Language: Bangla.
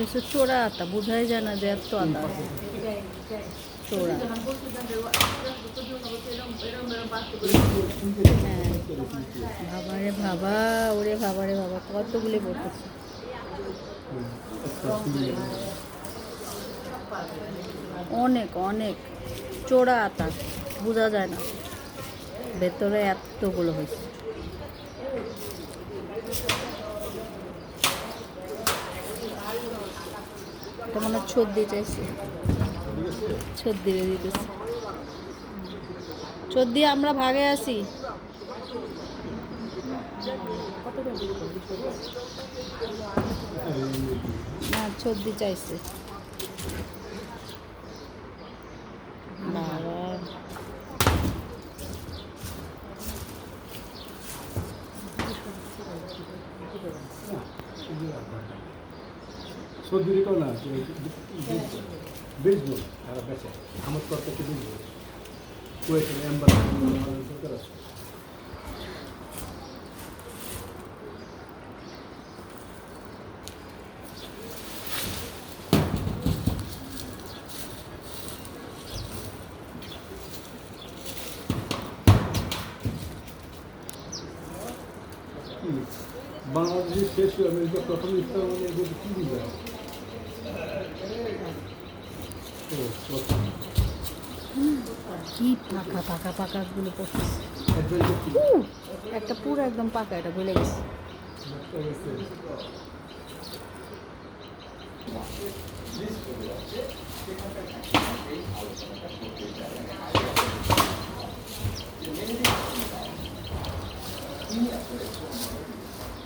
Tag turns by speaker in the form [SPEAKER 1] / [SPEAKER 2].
[SPEAKER 1] হচ্ছে চোরা আতা, বোঝাই যায় না যে এত আতা। চোরা। বাবারে বাবা ওরে বাবারে বাবা কতগুলি পড়তেছে অনেক অনেক। চোরা আতা, বোঝা যায় না। ভেতরে এতগুলো হয়েছে। এটা মনে হয় ছদ্দি চাইছে। ছদ্দি দিতেছে। ছদ্দি আমরা ভাগে আছি। না ছদ্দি চাইছে। বাবা।
[SPEAKER 2] সর্দিটাও না বেচবো তারা বেচে আমার থেকে বেচবো কুয়েটের এম্বাসি বাংলাদেশের শেষ হয়ে আমেরিকা তখন ইসলাম আমেরিকা কী দিবে
[SPEAKER 1] কি পাকা পাকা একটা পুরো একদম পাকা এটা গলে
[SPEAKER 2] গেছে।